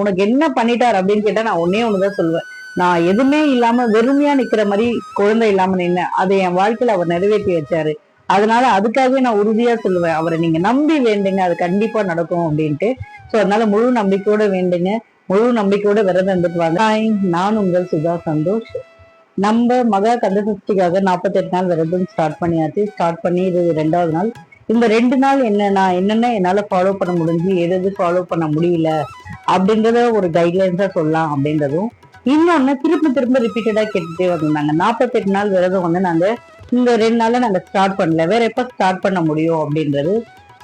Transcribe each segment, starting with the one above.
உனக்கு என்ன பண்ணிட்டார் அப்படின்னு கேட்டா நான் ஒன்னே ஒண்ணுதான் சொல்லுவேன். நான் எதுவுமே இல்லாம வெறுமையா நிக்கிற மாதிரி குழந்தை இல்லாம நின்னேன் அதை என் வாழ்க்கையில அவர் நிறைவேற்றி வச்சாரு. அதனால அதுக்காகவே நான் உறுதியா சொல்லுவேன். அவரை நீங்க நம்பி வேண்டுங்க அது கண்டிப்பா நடக்கும் அப்படின்ட்டு. சோ அதனால முழு நம்பிக்கையோட வேண்டுங்க முழு நம்பிக்கையோட விரதம் இருந்துட்டு வாங்க. நான் உங்கள் சுதா சந்தோஷ். நம்ம மகா கந்தசஷ்டிக்காக நாற்பத்தெட்டு நாள் விரதம் ஸ்டார்ட் பண்ணியாச்சு. ஸ்டார்ட் பண்ணி இது ரெண்டாவது நாள். இந்த ரெண்டு நாள் என்ன நான் என்னென்ன என்னால ஃபாலோ பண்ண முடிஞ்சு எது எது ஃபாலோ பண்ண முடியல அப்படின்றத ஒரு கைட்லைன்ஸா சொல்லலாம் அப்படின்றதும். இன்னொன்னு திரும்ப திரும்ப ரிப்பீட்டடா கேட்டுட்டே வந்திருந்தாங்க. நாற்பத்தெட்டு நாள் விரதம் வந்து நாங்க இந்த ரெண்டு நாள்ல நாங்க ஸ்டார்ட் பண்ணல. வேற எப்ப ஸ்டார்ட் பண்ண முடியும் அப்படின்றது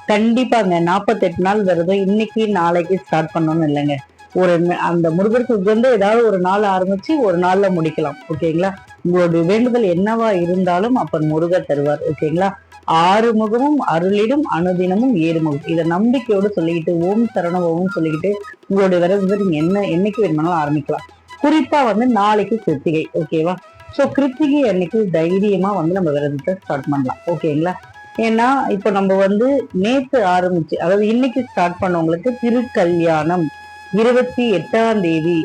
கண்டிப்பாங்க. நாற்பத்தெட்டு நாள் விரதம் இன்னைக்கு நாளைக்கு ஸ்டார்ட் பண்ணணும்னு இல்லைங்க. ஒரு அந்த முருகருக்கு உகந்த ஏதாவது ஒரு நாள் ஆரம்பிச்சு ஒரு நாள்ல முடிக்கலாம். ஓகேங்களா? உங்களுடைய வேண்டுதல் என்னவா இருந்தாலும் அப்ப முருகர் தருவார். ஓகேங்களா? ஆறு முகமும் அருளிடும் அனுதினமும் ஏறுமுகம். இதை நம்பிக்கையோடு சொல்லிக்கிட்டு ஓம் சரணம் ஓம் சொல்லிக்கிட்டு உங்களுடைய விரதத்தை நீங்க என்ன என்னைக்கு வேணுமானாலும் ஆரம்பிக்கலாம். குறிப்பா வந்து நாளைக்கு கிருத்திகை ஓகேவா ஸோ கிருத்திகை அன்னைக்கு தைரியமா வந்து நம்ம விரதத்தை ஸ்டார்ட் பண்ணலாம் ஓகேங்களா ஏன்னா இப்போ நம்ம வந்து நேத்து ஆரம்பிச்சு அதாவது இன்னைக்கு ஸ்டார்ட் பண்ணவங்களுக்கு திருக்கல்யாணம் இருபத்தி எட்டாம் தேதி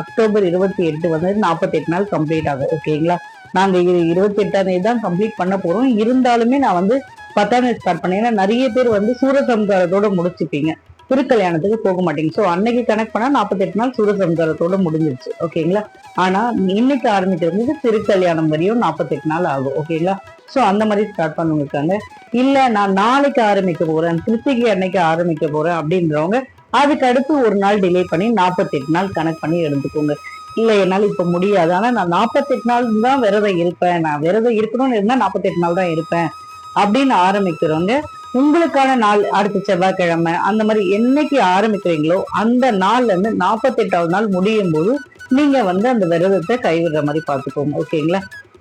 அக்டோபர் இருபத்தி எட்டு வந்து நாற்பத்தி எட்டு நாள் கம்ப்ளீட் ஆகும் ஓகேங்களா நாங்க இது இருபத்தி எட்டாம் தேதி தான் கம்ப்ளீட் பண்ண போறோம். இருந்தாலுமே நான் வந்து பத்தாம் தேதி ஸ்டார்ட் பண்ணேன். ஏன்னா நிறைய பேர் வந்து சூரசம்காரத்தோட முடிச்சுப்பீங்க. திருக்கல்யாணத்துக்கு போக மாட்டீங்க. ஸோ அன்னைக்கு கணக்கு பண்ணா நாற்பத்தெட்டு நாள் சூரசம்காரத்தோட முடிஞ்சிருச்சு. ஓகேங்களா? ஆனா இன்னைக்கு ஆரம்பிக்கிறது திருக்கல்யாணம் வரையும் நாற்பத்தெட்டு நாள் ஆகும். ஓகேங்களா? ஸோ அந்த மாதிரி ஸ்டார்ட் பண்ணிருக்காங்க இல்லை இல்ல நான் நாளைக்கு ஆரம்பிக்க போறேன். கிருத்திகை அன்னைக்கு ஆரம்பிக்க போறேன் அப்படின்றவங்க அதுக்கு அடுத்து ஒரு நாள் டிலே பண்ணி நாற்பத்தெட்டு நாள் கணக்கு பண்ணி எடுத்துக்கோங்க. இல்ல என்னால் இப்ப முடியாது. ஆனால் நான் நாற்பத்தெட்டு நாள் தான் விரதம் இருப்பேன். நான் விரதம் இருக்கணும்னு இருந்தா நாற்பத்தெட்டு நாள் தான் இருப்பேன் அப்படின்னு ஆரம்பிக்கிறவங்க உங்களுக்கான நாள் அடுத்த செவ்வாய்க்கிழமை அந்த மாதிரி என்னைக்கு ஆரம்பிக்கிறீங்களோ அந்த நாள்ல இருந்து நாற்பத்தெட்டாவது நாள் முடியும் போது நீங்க வந்து அந்த விரதத்தை கைவிடுற மாதிரி பார்த்துக்கோங்க. ஓகேங்களா?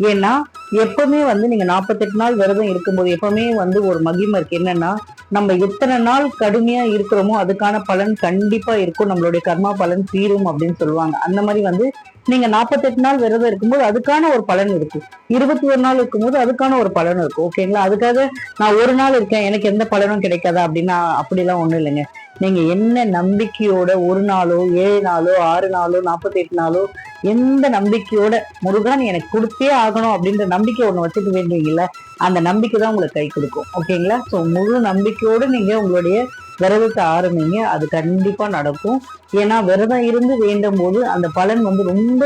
ஏன்னா எப்பவுமே வந்து நீங்க நாற்பத்தெட்டு நாள் விரதம் இருக்கும்போது எப்பவுமே வந்து ஒரு மகிமை இருக்கு. என்னன்னா நம்ம எத்தனை நாள் கடுமையா இருக்கிறோமோ அதுக்கான பலன் கண்டிப்பா இருக்கும். நம்மளுடைய கர்மா பலன் தீரும் அப்படின்னு சொல்லுவாங்க. அந்த மாதிரி வந்து நீங்க நாற்பத்தெட்டு நாள் விரதம் இருக்கும்போது அதுக்கான ஒரு பலன் இருக்கு. இருபத்தி ஒரு நாள் இருக்கும்போது அதுக்கான ஒரு பலன் இருக்கும் ஓகேங்களா அதுக்காக நான் ஒரு நாள் இருக்கேன். எனக்கு எந்த பலனும் கிடைக்காதா அப்படின்னா அப்படிலாம் ஒண்ணும் இல்லைங்க. நீங்க என்ன நம்பிக்கையோட ஒரு நாளோ ஏழு நாளோ ஆறு நாளோ நாற்பத்தெட்டு நாளோ எந்த நம்பிக்கையோட முருகன் எனக்கு கொடுத்தே ஆகணும் அப்படின்ற நம்பிக்கை ஒண்ணு வச்சுக்க வேண்டுவீங்கல்ல அந்த நம்பிக்கை தான் உங்களுக்கு கை கொடுக்கும். ஓகேங்களா? ஸோ முழு நம்பிக்கையோடு நீங்க உங்களுடைய விரதத்தை ஆரம்பிங்க. அது கண்டிப்பா நடக்கும். ஏன்னா விரதம் இருந்து வேண்டும் போது அந்த பலன் வந்து ரொம்ப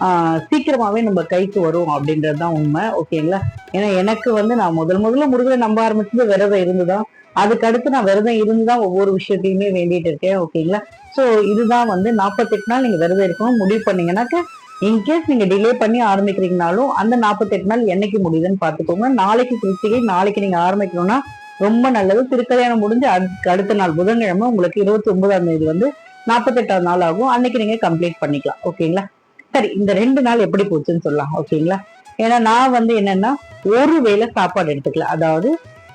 ஆஹ், சீக்கிரமாவே நம்ம கைக்கு வரும் அப்படின்றது தான் உண்மை. ஓகேங்களா? ஏன்னா எனக்கு வந்து நான் முதல் முதல்ல முருகனை நம்ப ஆரம்பிச்சது விரதம் இருந்துதான். அதுக்கு அடுத்து நான் விரதம் இருந்துதான் ஒவ்வொரு விஷயத்தையுமே வேண்டிட்டு இருக்கேன். ஓகேங்களா? ஸோ இதுதான் வந்து நாற்பத்தெட்டு நாள் நீங்க விரதம் இருக்கணும். முடிவு பண்ணீங்கன்னாக்க இன்கேஸ் நீங்க டிலே பண்ணி ஆரம்பிக்கிறீங்கனாலும் அந்த நாற்பத்தெட்டு நாள் என்னைக்கு முடியுதுன்னு பார்த்துக்கோங்க. நாளைக்கு கிருத்திகை நாளைக்கு நீங்க ஆரம்பிக்கணும்னா ரொம்ப நல்லது. திருக்கல்யாணம் முடிஞ்சு அதுக்கு அடுத்த நாள் புதன்கிழமை உங்களுக்கு இருபத்தி ஒன்பதாம் தேதி வந்து நாற்பத்தெட்டாவது நாள் ஆகும். அன்னைக்கு நீங்க கம்ப்ளீட் பண்ணிக்கலாம். ஓகேங்களா? சரி இந்த ரெண்டு நாள் எப்படி போச்சுன்னு சொல்லலாம். ஓகேங்களா? ஏன்னா நான் வந்து என்னன்னா ஒரு வேளை சாப்பாடு எடுத்துக்கல. அதாவது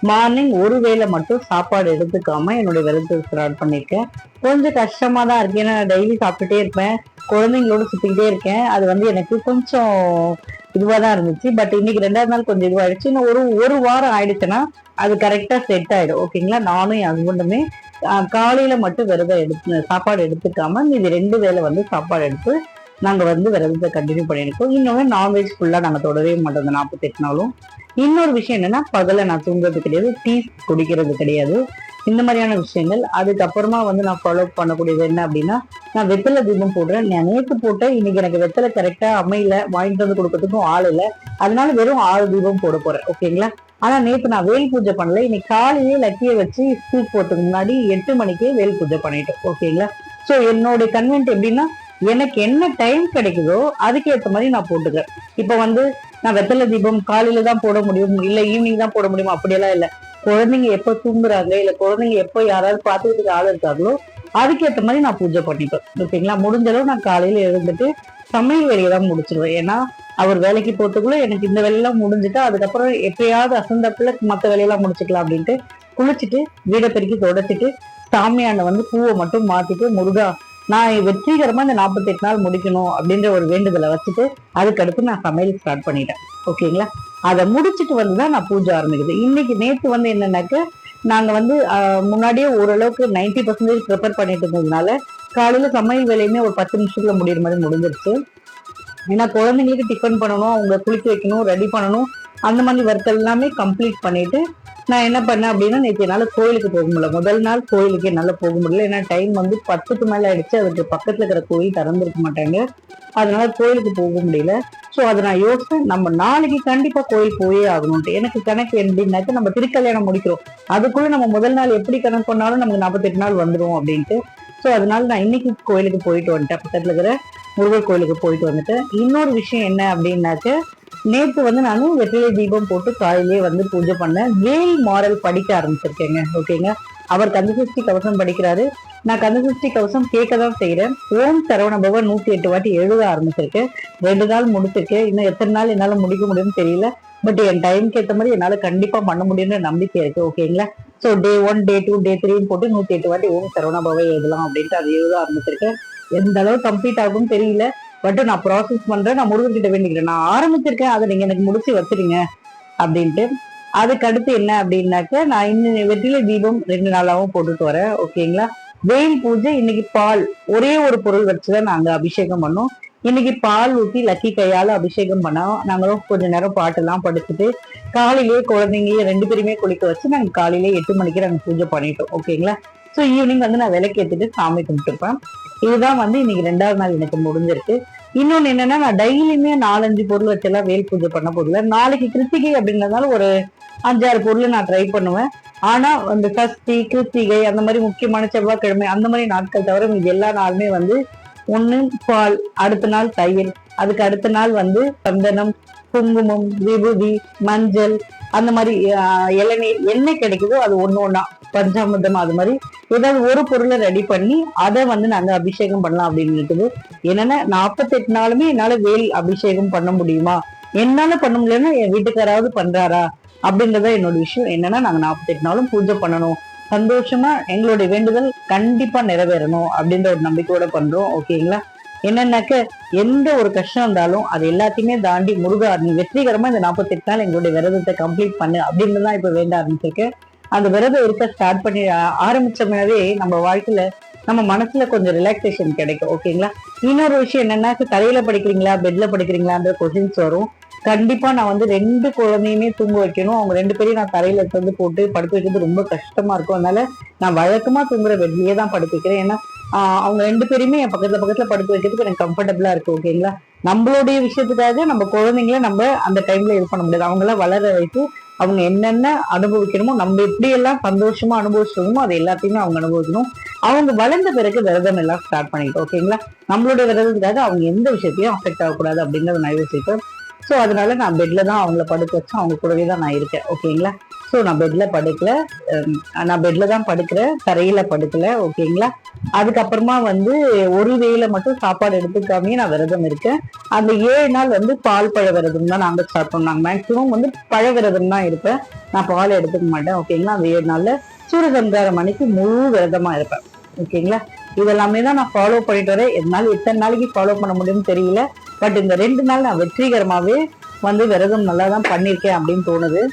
மார்னிங் ஒரு வேளை மட்டும் சாப்பாடு எடுத்துக்காம என்னுடைய விரதத்தை ஸ்டார்ட் பண்ணியிருக்கேன் கொஞ்சம் கஷ்டமாக தான் இருக்கு. ஏன்னா டெய்லி சாப்பிட்டுட்டே இருப்பேன். குழந்தைங்களோட சுற்றிக்கிட்டே இருக்கேன். அது வந்து எனக்கு கொஞ்சம் இதுவாக தான் இருந்துச்சு. பட் இன்னைக்கு ரெண்டாவது நாள் கொஞ்சம் இதுவாகிடுச்சு இன்னும் ஒரு ஒரு வாரம் ஆயிடுச்சுன்னா அது கரெக்டாக செட் ஆகிடும் ஓகேங்களா நானும் என் ஹஸ்பண்டுமே காலையில் மட்டும் விரதம் எடுத்து சாப்பாடு எடுத்துக்காம இது ரெண்டு வேளை வந்து சாப்பாடு எடுத்து நாங்க வந்து விரதத்தை கண்டினியூ பண்ணியிருக்கோம். இன்னொன்று நான்வெஜ் ஃபுல்லா நாங்கள் தொடரவே மாட்டோம் அந்த நாற்பத்தெட்டு நாளும். இன்னொரு விஷயம் என்னன்னா பகலை நான் தூங்குறது கிடையாது டீ குடிக்கிறது கிடையாது. இந்த மாதிரியான விஷயங்கள். அதுக்கப்புறமா வந்து நான் ஃபாலோ பண்ணக்கூடியது என்ன அப்படின்னா நான் வெத்தலை தீபம் போடுறேன். நான் நேற்று போட்டேன் இன்னைக்கு எனக்கு வெத்தலை கரெக்டாக அமையல வாங்கிட்டு வந்து கொடுக்கறதுக்கும் ஆள் இல்லை. அதனால வெறும் ஆறு தீபம் போட போறேன். ஓகேங்களா? ஆனா நேற்று நான் வேல் பூஜை பண்ணல. இன்னைக்கு காலையிலே லக்கியை வச்சு ஸ்கூல் போறதுக்கு முன்னாடி எட்டு மணிக்கே வேல் பூஜை பண்ணிட்டேன். ஓகேங்களா? ஸோ என்னுடைய கன்வென்ட் எப்படின்னா எனக்கு என்ன டைம் கிடைக்குதோ அதுக்கு ஏற்ற மாதிரி நான் போட்டுக்கிறேன். இப்போ வந்து நான் வெத்தலை தீபம் காலையில தான் போட முடியும் இல்ல ஈவினிங் தான் போட முடியும்? அப்படியெல்லாம் இல்ல. குழந்தைங்க எப்போ தூங்குறாங்க இல்ல குழந்தைங்க எப்போ யாராவது பார்த்துக்கிறதுக்கு ஆள் இருக்காங்களோ அதுக்கேற்ற மாதிரி நான் பூஜை பண்ணிப்பேன். ஓகேங்களா? முடிஞ்ச அளவு நான் காலையில எழுந்துட்டு சமையல் வேலையை தான் முடிச்சிருவேன். ஏன்னா அவர் வேலைக்கு போறதுக்குள்ள எனக்கு இந்த வேலையெல்லாம் முடிஞ்சுட்டா அதுக்கப்புறம் எப்பயாவது அசந்தப்பில் மற்ற வேலையெல்லாம் முடிச்சுக்கலாம் அப்படின்ட்டு குளிச்சுட்டு வீடை பெருக்கி தொடச்சிட்டு சாமியாண்ட வந்து பூவை மட்டும் மாத்திட்டு முருகா நான் வெற்றிகரமா இந்த நாற்பத்தெட்டு நாள் முடிக்கணும் அப்படின்ற ஒரு வேண்டுதலை வச்சுட்டு அதுக்கடுத்து நான் சமையல் ஸ்டார்ட் பண்ணிட்டேன். ஓகேங்களா? அதை முடிச்சுட்டு வந்து தான் நான் பூஜை ஆரம்பிக்குது. இன்னைக்கு நேத்து வந்து என்னன்னாக்க நாங்க வந்து முன்னாடியே ஓரளவுக்கு நைன்டி பர்சன்டேஜ் ப்ரிப்பேர் பண்ணிட்டு இருந்ததுனால காலையில சமையல் வேலையுமே ஒரு பத்து நிமிஷத்துல முடியிற மாதிரி முடிஞ்சிருச்சு. ஏன்னா குழந்தைங்களுக்கு டிஃபன் பண்ணணும் அவங்க குளிக்க வைக்கணும் ரெடி பண்ணணும் அந்த மாதிரி ஒர்க் எல்லாமே கம்ப்ளீட் பண்ணிட்டு நான் என்ன பண்ணேன் அப்படின்னா நேற்று என்னால் கோயிலுக்கு போக முடியல. முதல் நாள் கோயிலுக்கு என்னால் போக முடியல. ஏன்னா டைம் வந்து பத்துக்கு மேலே ஆயிடுச்சு. அதுக்கு பக்கத்தில் இருக்கிற கோயில் திறந்துருக்க மாட்டாங்க. அதனால கோயிலுக்கு போக முடியல. ஸோ அதை நான் யோசிச்சேன். நம்ம நாளைக்கு கண்டிப்பாக கோயில் போயே ஆகணும்ட்டு. எனக்கு கணக்கு எப்படின்னாக்க நம்ம திருக்கல்யாணம் முடிக்கிறோம். அதுக்குள்ள நம்ம முதல் நாள் எப்படி கணக்கு பண்ணாலும் நமக்கு நாற்பத்தெட்டு நாள் வந்துடும் அப்படின்ட்டு. ஸோ அதனால நான் இன்னைக்கு கோயிலுக்கு போயிட்டு வந்துட்டேன். பக்கத்தில் இருக்கிற முருகர் கோயிலுக்கு போயிட்டு வந்துட்டேன். இன்னொரு விஷயம் என்ன அப்படின்னாக்க நேற்று வந்து நான் வெற்றிலை தீபம் போட்டு காலையிலே வந்து பூஜை பண்ணேன் வேல் மாரல் படிக்க ஆரம்பிச்சிருக்கேங்க ஓகேங்க? அவர் கந்தசஷ்டி கவசம் படிக்கிறாரு. நான் கந்தசஷ்டி கவசம் கேட்க தான் செய்கிறேன் ஓம் சரவண பவன் நூற்றி எட்டு வாட்டி எழுத ஆரம்பிச்சிருக்கேன். ரெண்டு நாள் முடிச்சிருக்கேன் இன்னும் எத்தனை நாள் என்னால் முடிக்க முடியும்னு தெரியல. பட் என் டைம்க்கு ஏற்ற மாதிரி என்னால் கண்டிப்பாக பண்ண முடியும்னு நம்பிக்கை இருக்கு ஓகேங்களா? So day one day two day த்ரீன்னு போட்டு நூற்றி எட்டு வாட்டி ஓம் சரவண பவன் எழுதலாம் அப்படின்ட்டு அது எழுத ஆரம்பிச்சிருக்கேன். எந்த அளவு கம்ப்ளீட் ஆகும்னு தெரியல. பட் நான் ப்ராசஸ் பண்றேன் நான் முருகன் கிட்ட வேண்டிக்கிறேன் நான் ஆரம்பிச்சிருக்கேன் அதை நீங்க எனக்கு முடிச்சு வச்சிருங்க அப்படின்ட்டு. அதுக்கு அடுத்து என்ன அப்படின்னாக்க நான் இன்னும் வெற்றிலை தீபம் ரெண்டு நாளாவும் போட்டுட்டு வரேன் ஓகேங்களா வெயில் பூஜை இன்னைக்கு பால் ஒரே ஒரு பொருள் வச்சுதான் நாங்க அபிஷேகம் பண்ணோம். இன்னைக்கு பால் ஊற்றி லக்கி கையால அபிஷேகம் பண்ணோம் நாங்களும் கொஞ்ச நேரம் பாட்டெல்லாம் படிச்சுட்டு காலையிலேயே குழந்தைங்க ரெண்டு பேருமே குளிக்க வச்சு நாங்க காலையிலேயே எட்டு மணிக்கு நாங்க பூஜை பண்ணிட்டோம் ஓகேங்களா ஸோ ஈவினிங் வந்து நான் விளக்கேற்றிட்டு சாமி கும்பிட்டுருப்பேன் இதுதான் வந்து இன்னைக்கு ரெண்டாவது நாள் எனக்கு முடிஞ்சிருக்கு. இன்னொன்னு என்னன்னா நான் டெய்லியுமே நாலஞ்சு பொருள் வச்செல்லாம் வேல் பூஜை பண்ண போதில்ல நாளைக்கு கிருத்திகை அப்படின்றதுனால ஒரு அஞ்சாறு பொருள் நான் ட்ரை பண்ணுவேன். ஆனா அந்த சஷ்டி கிருத்திகை அந்த மாதிரி முக்கியமான செவ்வாய்க்கிழமை அந்த மாதிரி நாட்கள் தவிர மீதி எல்லா நாளுமே வந்து ஒன்று பால் அடுத்த நாள் தயிர். அதுக்கு அடுத்த நாள் வந்து சந்தனம் குங்குமம் விபூதி மஞ்சள் அந்த மாதிரி இளநீர் என்ன கிடைக்குதோ அது ஒன்று ஒன்றா பஞ்சாமிர்தம் அது மாதிரி ஏதாவது ஒரு பொருளை ரெடி பண்ணி அதை வந்து நாங்கள் அபிஷேகம் பண்ணலாம் அப்படின்னு இருக்குது. என்னன்னா நாற்பத்தெட்டு நாளுமே என்னால் வேல் அபிஷேகம் பண்ண முடியுமா? என்னால பண்ண முடியலன்னா என் வீட்டுக்காராவது பண்றாரா? அப்படின்றத என்னோட விஷயம் என்னன்னா நாங்கள் நாற்பத்தெட்டு நாளும் பூஜை பண்ணணும். சந்தோஷமா எங்களுடைய வேண்டுதல் கண்டிப்பா நிறைவேறணும் அப்படின்ற ஒரு நம்பிக்கையோட பண்றோம். ஓகேங்களா? என்னன்னாக்க எந்த ஒரு கஷ்டம் இருந்தாலும் அது எல்லாத்தையுமே தாண்டி முருகா நீ வெற்றிகரமா இந்த நாற்பத்தெட்டு நாள் எங்களுடைய விரதத்தை கம்ப்ளீட் பண்ணு அப்படின்னு தான் இப்ப வேண்ட ஆரம்பிச்சிருக்கேன் அந்த விரதம் இருக்க ஸ்டார்ட் பண்ணி ஆரம்பிச்சோம்னாவே நம்ம வாழ்க்கையில நம்ம மனசுல கொஞ்சம் ரிலாக்ஸேஷன் கிடைக்கும் ஓகேங்களா இன்னொரு விஷயம் என்னன்னா தலையில படிக்கிறீங்களா பெட்ல படிக்கிறீங்களான்ற கொஷின்ஸ் வரும். கண்டிப்பா நான் வந்து ரெண்டு குழந்தையுமே தூங்க வைக்கணும். அவங்க ரெண்டு பேரையும் நான் தரையில எடுத்து போட்டு படுக்க வைக்கிறது ரொம்ப கஷ்டமா இருக்கும். அதனால நான் வழக்கமா தூங்குற பெட்லயே தான் படுக்க வைக்கிறேன். ஏன்னா அவங்க ரெண்டு பேருமே என் பக்கத்துல பக்கத்துல படுக்க வைக்கிறதுக்கு எனக்கு கம்ஃபர்டபுளா இருக்கு ஓகேங்களா நம்மளுடைய விஷயத்துக்காக நம்ம குழந்தைங்கள நம்ம அந்த டைம்ல இது பண்ண முடியாது. அவங்கள வளர வைத்து அவங்க என்னென்ன அனுபவிக்கணுமோ நம்ம எப்படி எல்லாம் சந்தோஷமா அனுபவிச்சோமோ அது எல்லாத்தையுமே அவங்க அனுபவிக்கணும். அவங்க வளர்ந்த பிறகு விரதம் எல்லாம் ஸ்டார்ட் பண்ணிட்டோம் ஓகேங்களா நம்மளுடைய விரதத்துக்காக அவங்க எந்த விஷயத்தையும் அஃபெக்ட் ஆகக்கூடாது அப்படிங்கறத நான் யோசிப்பேன். ஸோ அதனால நான் பெட்ல தான் அவங்கள படுக்க வச்சு அவங்க கூடவே தான் நான் இருக்கேன் ஓகேங்களா ஸோ நான் பெட்ல படுக்கல நான் பெட்ல தான் படுக்கிறேன் தரையில படுக்கல ஓகேங்களா அதுக்கப்புறமா வந்து ஒரு வேளை மட்டும் சாப்பாடு எடுத்துக்காமே நான் விரதம் இருக்கேன். அந்த ஏழு நாள் வந்து பால் பழ விரதம் தான் நாங்கள் ஸ்டார்ட் பண்ணாங்க மேக்ஸிமம் வந்து பழ விரதம் தான் இருப்பேன். நான் பால் எடுத்துக்க மாட்டேன் ஓகேங்களா? அந்த ஏழு நாள்ல சூரியசம்சாரம் மணிக்கு முழு விரதமா இருப்பேன். ஓகேங்களா? இதெல்லாமே தான் நான் ஃபாலோ பண்ணிட்டு வரேன். என்னால் எத்தனை நாளைக்கு ஃபாலோ பண்ண முடியும்னு தெரியல. பட் இந்த ரெண்டு நாள் நான் வெற்றிகரமாவே வந்து விரதம் நல்லா தான் பண்ணியிருக்கேன் அப்படின்னு தோணுது.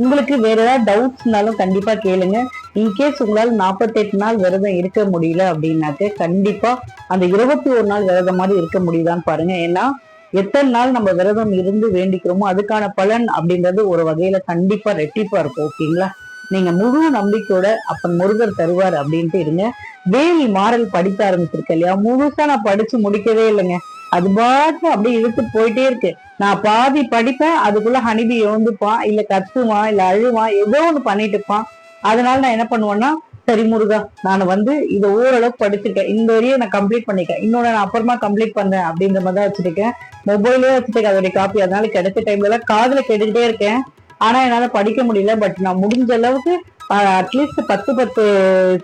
உங்களுக்கு வேற ஏதாவது டவுட்ஸ்னாலும் கண்டிப்பா கேளுங்க. இன்கேஸ் உங்களால் நாற்பத்தெட்டு நாள் விரதம் இருக்க முடியல அப்படின்னாக்க கண்டிப்பா அந்த இருபத்தி ஒரு நாள் விரதம் மாதிரி இருக்க முடியுதான்னு பாருங்க. ஏன்னா எத்தனை நாள் நம்ம விரதம் இருந்து வேண்டிக்கிறோமோ அதுக்கான பலன் அப்படின்றது ஒரு வகையில கண்டிப்பா ரெட்டிப்பா இருக்கும் ஓகேங்களா நீங்க முழு நம்பிக்கையோட அப்பன் முருகர் தருவார் அப்படின்ட்டு இருங்க. வேலி மாறல் படிக்க ஆரம்பிச்சிருக்கேன் இல்லையா? முழுசா நான் படிச்சு முடிக்கவே இல்லைங்க. அது பாட்டு அப்படியே இழுத்து போயிட்டே இருக்கு. நான் பாதி படிப்பேன் அதுக்குள்ள ஹனிபி எழுந்துப்பான் இல்ல கத்துவான் இல்ல அழுவான் ஏதோ ஒண்ணு பண்ணிட்டு இருப்பான். அதனால நான் என்ன பண்ணுவேன்னா சரி முருகா நான் வந்து இதை ஓரளவுக்கு படிச்சிருக்கேன். இந்த வரையும் நான் கம்ப்ளீட் பண்ணிக்கேன் இன்னொன்று நான் அப்புறமா கம்ப்ளீட் பண்ணேன் அப்படின்ற மாதிரி தான் வச்சிருக்கேன். மொபைலே வச்சுருக்கேன் அதோடைய காப்பி அதனால கிடைச்ச டைம்ல எல்லாம் காதில் கேட்டுக்கிட்டே இருக்கேன். ஆனால் என்னால் படிக்க முடியல. பட் நான் முடிஞ்ச அளவுக்கு அட்லீஸ்ட் பத்து பத்து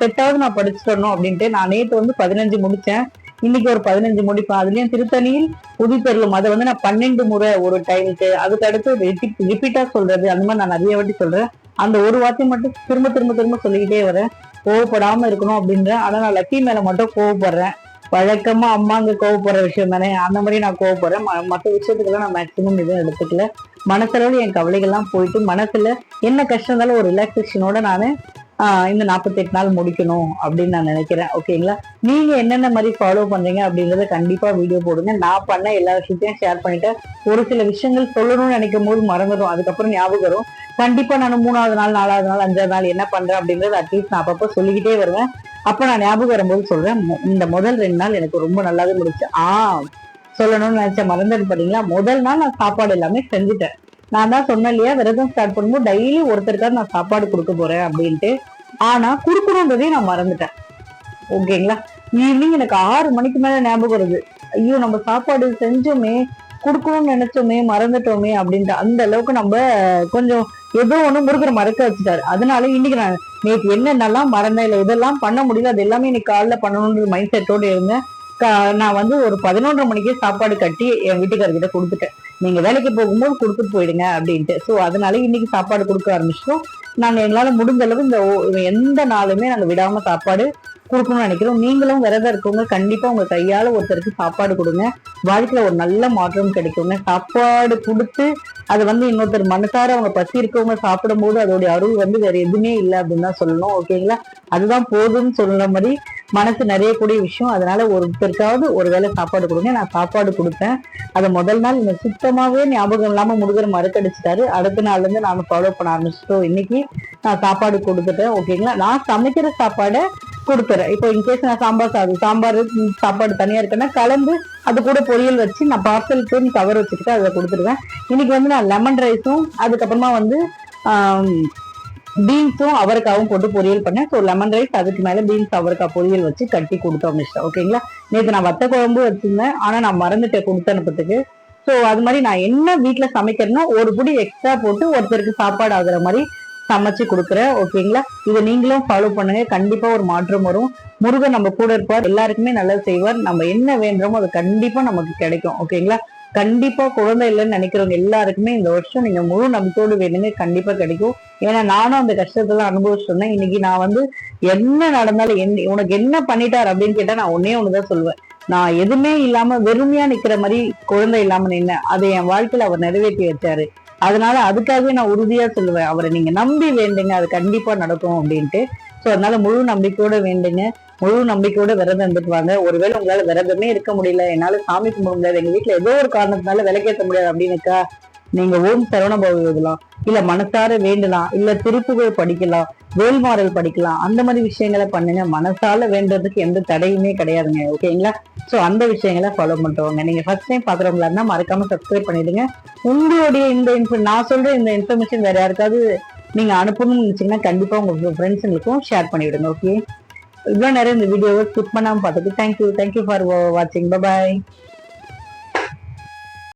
செட்டாவது நான் படிச்சுட்டு அப்படின்ட்டு நான் நேற்று வந்து பதினஞ்சு முடித்தேன் இன்னைக்கு ஒரு பதினஞ்சு முடிப்பேன். அதுலயும் திருத்தணியில் புதுப்பெருளும் அதை வந்து நான் பன்னெண்டு முறை ஒரு டைமுக்கு அதுக்கு அடுத்து ரிப்பீட்டா சொல்றது. அந்த மாதிரி நான் நிறைய வாட்டி சொல்றேன். அந்த ஒரு வார்த்தையை மட்டும் திரும்ப திரும்ப திரும்ப சொல்லிக்கிட்டே வரேன் கோவப்படாம இருக்கணும் அப்படின்றேன் ஆனா நான் லக்கி மேல மட்டும் கோவப்படுறேன். வழக்கமா அம்மாங்க கோவப்படுற விஷயம் தானே? அந்த மாதிரி நான் கோவப்படுறேன். ம- மத்த விஷயத்துக்கெல்லாம் நான் மேக்சிமம் எதுவும் எடுத்துக்கல. மனசளவு என் கவலைகள்லாம் போயிட்டு மனசுல என்ன கஷ்டம் இருந்தாலும் ஒரு ரிலாக்ஸேஷனோட நான் ஆஹ் இந்த நாற்பத்தெட்டு நாள் முடிக்கணும் அப்படின்னு நான் நினைக்கிறேன். ஓகேங்களா நீங்க என்னென்ன மாதிரி ஃபாலோ பண்றீங்க அப்படின்றத கண்டிப்பா வீடியோ போடுங்க. நான் பண்ண எல்லா விஷயத்தையும் ஷேர் பண்ணிட்டேன். ஒரு சில விஷயங்கள் சொல்லணும்னு நினைக்கும் போது மறந்துடும். அதுக்கப்புறம் ஞாபகம் வரும். கண்டிப்பா நான் மூணாவது நாள் நாலாவது நாள் அஞ்சாவது நாள் என்ன பண்றேன் அப்படின்றது அட்லீஸ்ட் நான் அப்பப்போ சொல்லிக்கிட்டே வருவேன். அப்ப நான் ஞாபகம் வரும்போது சொல்றேன் இந்த முதல் ரெண்டு நாள் எனக்கு ரொம்ப நல்லாவே முடிச்சு ஆ சொல்லணும்னு நினைச்சேன். மறந்துட்டு பாத்தீங்களா முதல் நாள் நான் சாப்பாடு எல்லாமே செஞ்சுட்டேன். நான் தான் சொன்னேன் இல்லையா விரதம் ஸ்டார்ட் பண்ணும்போது டெய்லி ஒருத்தருக்காக நான் சாப்பாடு கொடுக்க போறேன் அப்படின்ட்டு. ஆனா குடுக்கணுன்றதையும் நான் மறந்துட்டேன். ஓகேங்களா ஈவினிங் எனக்கு ஆறு மணிக்கு மேல ஞாபகம் வருது. ஐயோ நம்ம சாப்பாடு செஞ்சோமே. கொடுக்கணும்னு நினைச்சோமே மறந்துட்டோமே அப்படின்ட்டு அந்த அளவுக்கு நம்ம கொஞ்சம் ஏதோ ஒண்ணு முருகரை மறக்க வச்சுட்டாரு. அதனால இன்னைக்கு நான் நேற்று என்னென்னலாம் மறந்தேன் இல்லை இதெல்லாம் பண்ண முடியல அது எல்லாமே இன்னைக்கு காலைல பண்ணணுன்ற மைண்ட் செட்டோடு இருந்தேன். நான் வந்து ஒரு பதினொன்றரை மணிக்கே சாப்பாடு கட்டி என் வீட்டுக்காரர்கிட்ட கொடுத்துட்டேன். நீங்க வேலைக்கு போகும்போது கொடுத்துட்டு போயிடுங்க அப்படின்ட்டு. ஸோ அதனால இன்னைக்கு சாப்பாடு கொடுக்க ஆரம்பிச்சிட்டோம். நாங்கள் எங்களால் முடிஞ்ச அளவு இந்த எந்த நாளுமே நாங்கள் விடாம சாப்பாடு கொடுக்கணும்னு நினைக்கிறோம். நீங்களும் விரதம் இருக்கவங்க கண்டிப்பா உங்க கையால ஒருத்தருக்கு சாப்பாடு கொடுங்க. வாழ்க்கையில ஒரு நல்ல மாற்றம் கிடைக்குங்க. சாப்பாடு கொடுத்து அதை வந்து இன்னொருத்தர் மனசார அவங்க பசி இருக்கவங்க சாப்பிடும்போது அதோடைய அருள் வந்து வேற எதுவுமே இல்லை அப்படின்னு தான் சொல்லணும். ஓகேங்களா? அதுதான் போதும்னு சொல்ற மாதிரி மனசு நிறைய கூடிய விஷயம். அதனால ஒருத்தருக்காவது ஒரு வேளை சாப்பாடு கொடுங்க. நான் சாப்பாடு கொடுத்தேன் அதை முதல் நாள் இந்த சுத்தமாவே ஞாபகம் இல்லாம முருகர் மறுக்கடிச்சிட்டாரு. அடுத்த நாள்ல இருந்து நானும் ஃபாலோ பண்ண ஆரம்பிச்சிட்டோம். இன்னைக்கு நான் சாப்பாடு கொடுத்துட்டேன். ஓகேங்களா? நான் சமைக்கிற சாப்பாடை கொடுத்துறேன். இப்போ இன்கேஸ் நான் சாம்பார் சாதம் சாம்பார் சாப்பாடு தனியா இருக்குன்னா கலந்து அது கூட பொரியல் வச்சு நான் பார்சலுக்கு கவர் வச்சுக்கிட்டு அதை கொடுத்துருவேன். இன்னைக்கு வந்து நான் லெமன் ரைஸும் அதுக்கப்புறமா வந்து பீன்ஸும் அவரைக்காவும் போட்டு பொரியல் பண்ணேன். ஸோ லெமன் ரைஸ் அதுக்கு மேலே பீன்ஸ் அவரைக்காய் பொரியல் வச்சு கட்டி கொடுத்தோம் மிஸ்டர் ஓகேங்களா நேற்று நான் வத்த குழம்பு வச்சிருந்தேன். ஆனால் நான் மறந்துட்டேன் கொடுத்து அனுப்பத்துக்கு ஸோ அது மாதிரி நான் என்ன வீட்டில் சமைக்கிறேன்னா ஒரு புடி எக்ஸ்ட்ரா போட்டு ஒருத்தருக்கு சாப்பாடு ஆகுற மாதிரி சமைச்சு கொடுக்குறேன் ஓகேங்களா இதை நீங்களும் ஃபாலோ பண்ணுங்க. கண்டிப்பா ஒரு மாற்றம் வரும். முருகன் நம்ம கூட இருப்பார். எல்லாருக்குமே நல்லது செய்வார். நம்ம என்ன வேண்டுமோ அது கண்டிப்பா நமக்கு கிடைக்கும். ஓகேங்களா கண்டிப்பா குழந்தை இல்லைன்னு நினைக்கிறவங்க எல்லாருக்குமே இந்த வருஷம் நீங்க முழு நம்பிக்கையோடு வேணுங்க. கண்டிப்பா கிடைக்கும். ஏன்னா நானும் அந்த கஷ்டத்தெல்லாம் அனுபவிச்சிருந்தேன். இன்னைக்கு நான் வந்து என்ன நடந்தாலும் என்ன உனக்கு என்ன பண்ணிட்டார் அப்படின்னு கேட்டா நான் ஒன்னே ஒண்ணுதான் சொல்லுவேன். நான் எதுவுமே இல்லாம வெறுமையா நிக்கிற மாதிரி குழந்தை இல்லாம நின்னேன். அதை என் வாழ்க்கையில அவர் நிறைவேற்றி வச்சாரு. அதனால அதுக்காகவே நான் உறுதியா சொல்லுவேன். அவரை நீங்க நம்பி வேண்டுங்க. அது கண்டிப்பா நடக்கும் அப்படின்ட்டு. சோ அதனால முழு நம்பிக்கையோட வேண்டுங்க. முழு நம்பிக்கையோட விரதம் இருந்துட்டு வாங்க ஒருவேளை உங்களால விரதமே இருக்க முடியல. என்னால சாமி கும்பிட முடியாது. எங்க வீட்டுல ஏதோ ஒரு காரணத்தினால விலக்கேற்ற முடியாது அப்படின்னுக்கா நீங்க ஓம் சரவணபவ எழுதலாம் இல்ல மனசார வேண்டலாம் இல்ல திருப்புகழ் படிக்கலாம் வேல்மாறல் படிக்கலாம் அந்த மாதிரி விஷயங்களை பண்ணுங்க. மனசால வேண்டதுக்கு எந்த தடையுமே கிடையாதுங்க ஓகேங்களா? சோ அந்த விஷயங்களை ஃபாலோ பண்ணிட்டு நீங்க ஃபர்ஸ்ட் டைம் பாக்குறவங்களா இருந்தா மறக்காம சப்ஸ்கிரைப் பண்ணிடுங்க. உங்களுடைய இந்த இன்ஃபோ நான் சொல்ற இந்த இன்ஃபர்மேஷன் வேற யாருக்காவது நீங்க அனுப்பணும்னு நினைச்சீங்கன்னா கண்டிப்பா உங்க ஃப்ரெண்ட்ஸுங்களுக்கும் ஷேர் பண்ணிவிடுங்க ஓகே இவ்வளவு நேரம் இந்த வீடியோவை ஸ்கிப் பண்ணாம பார்த்துட்டு தேங்க்யூ தேங்க்யூ ஃபார் வாட்சிங் பாய்